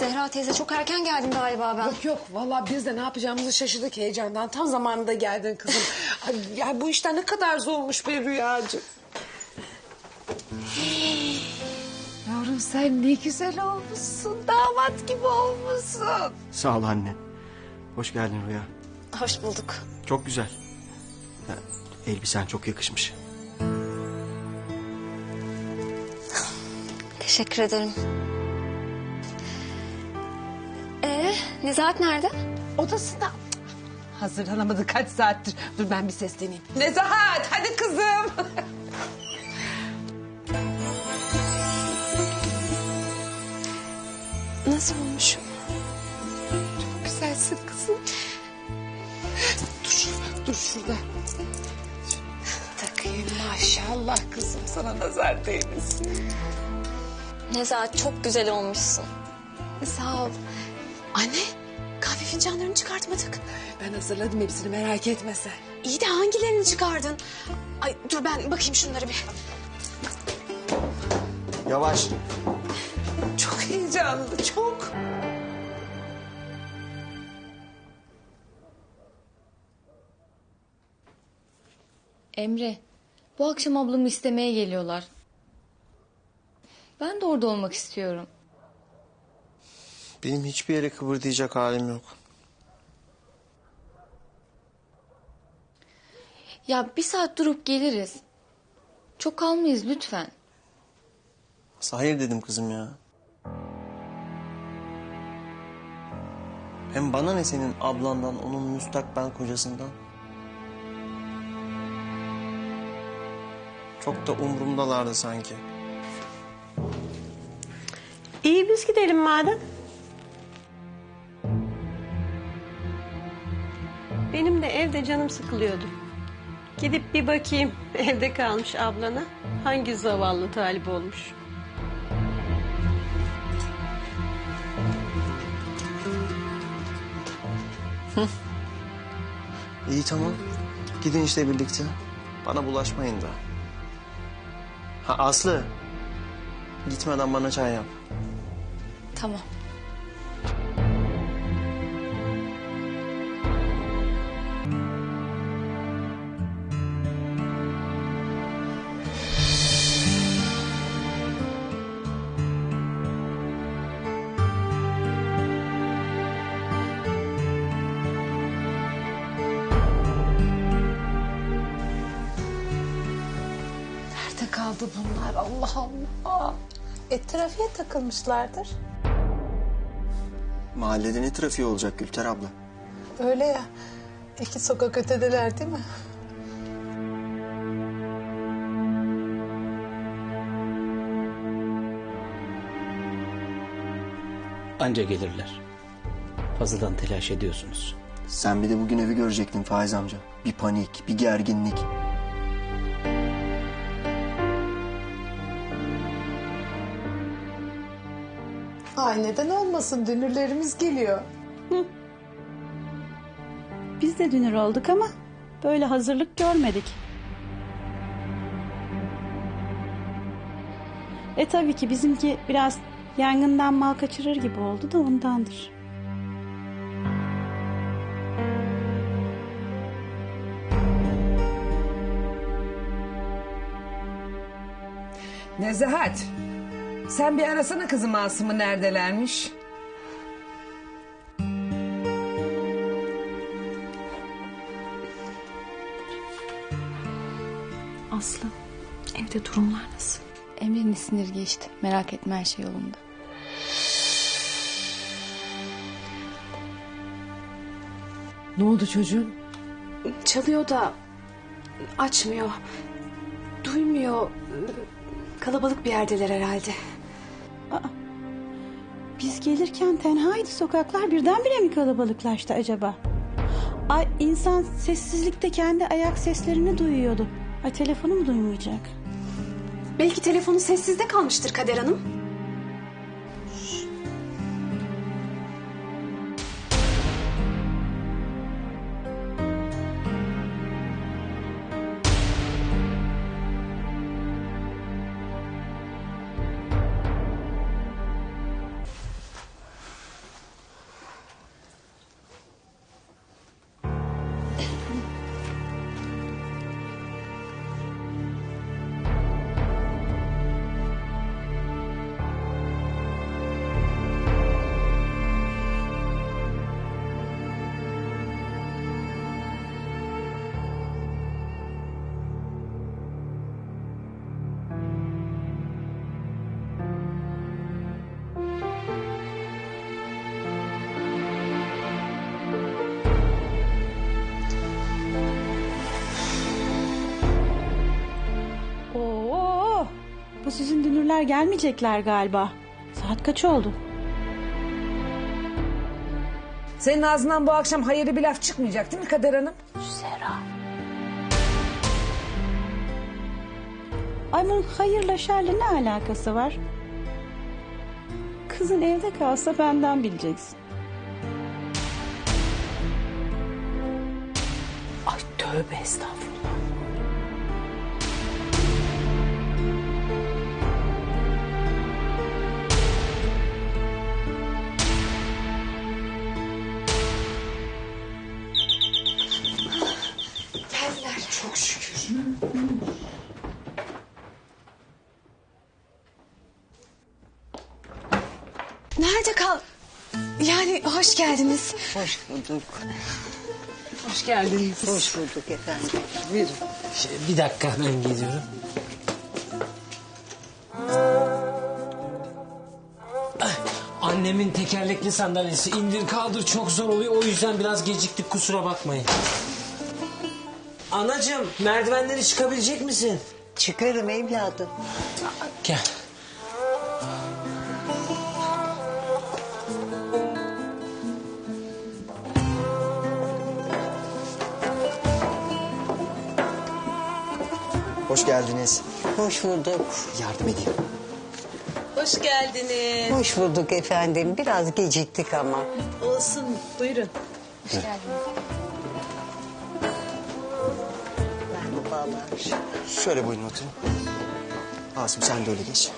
Zehra teyze çok erken geldim galiba ben. Yok yok vallahi biz de ne yapacağımızı şaşırdık heyecandan. Tam zamanında geldin kızım. Ay, ya bu işler ne kadar zormuş be Rüyacığım. Yavrum sen ne güzel olmuşsun. Damat gibi olmuşsun. Sağ ol anne. Hoş geldin Rüya. Hoş bulduk. Çok güzel. Ya, elbisen çok yakışmış. Teşekkür ederim. Nezahat nerede? Odasında hazırlanamadı kaç saattir. Dur ben bir sesleneyim. Nezahat hadi kızım. Nasıl olmuşum? Güzelsin kızım. Dur, dur şurada. Takayım maşallah kızım sana nazar değmesin. Nezahat çok güzel olmuşsun. Sağ ol. Anne kahve fincanlarını çıkartmadık. Ben hazırladım hepsini merak etme sen. İyi de hangilerini çıkardın? Ay dur ben bakayım şunları bir. Yavaş. Çok heyecanlı çok. Emre, bu akşam ablamı istemeye geliyorlar. Ben de orada olmak istiyorum. Benim hiçbir yere kıvırdayacak halim yok. Ya bir saat durup geliriz. Çok kalmayız lütfen. Hayır dedim kızım ya. Hem bana ne senin ablandan, onun müstakbel kocasından? Çok da umurumdalardı sanki. İyi biz gidelim madem. Benim de evde canım sıkılıyordu. Gidip bir bakayım evde kalmış ablana. Hangi zavallı talip olmuş. İyi tamam. Gidin işte birlikte. Bana bulaşmayın da. Ha Aslı. Gitmeden bana çay yap. Tamam. Nerede kaldı bunlar Allah Allah. E trafiğe takılmışlardır. Mahallede ne trafiği olacak Gülter abla? Öyle ya. İki sokak ötedeler değil mi? Anca gelirler. Fazladan telaş ediyorsunuz. Sen bir de bugün evi görecektin Faiz amca. Bir panik, bir gerginlik. Ay neden olmasın dünürlerimiz geliyor. Biz de dünür olduk ama böyle hazırlık görmedik. E tabii ki bizimki biraz yangından mal kaçırır gibi oldu da ondandır. Nezahat. Sen bir arasana kızım Asım'ı neredelermiş. Aslı evde durumlar nasıl? Emre'nin sinir geçti. Merak etme her şey yolunda. Ne oldu çocuğum? Çalıyor da açmıyor. Duymuyor. Kalabalık bir yerdeler herhalde. Biz gelirken tenhaydı sokaklar birdenbire mi kalabalıklaştı acaba? Ay insan sessizlikte kendi ayak seslerini duyuyordu. Ay telefonu mu duymayacak? Belki telefonu sessizde kalmıştır Kader Hanım. Bu sizin dünürler gelmeyecekler galiba. Saat kaç oldu? Senin ağzından bu akşam hayırlı bir laf çıkmayacak değil mi Kader Hanım? Sera. Ay bunun hayırla şerle ne alakası var? Kızın evde kalsa benden bileceksin. Ay tövbe estağfurullah. Nerede kal? Yani hoş geldiniz. Hoş bulduk. Hoş geldiniz. Hoş bulduk efendim. Buyurun. Şey, bir dakika ben geliyorum. Ay, Annemin tekerlekli sandalyesi indir kaldır çok zor oluyor. O yüzden biraz geciktik kusura bakmayın. Anacığım merdivenleri çıkabilecek misin? Çıkarım evladım. Gel. Hoş geldiniz. Hoş bulduk. Yardım edeyim. Hoş geldiniz. Hoş bulduk efendim. Biraz geciktik ama. Olsun. Buyurun. Merhabalar. Şöyle buyurun oturun. Asım sen de öyle geç.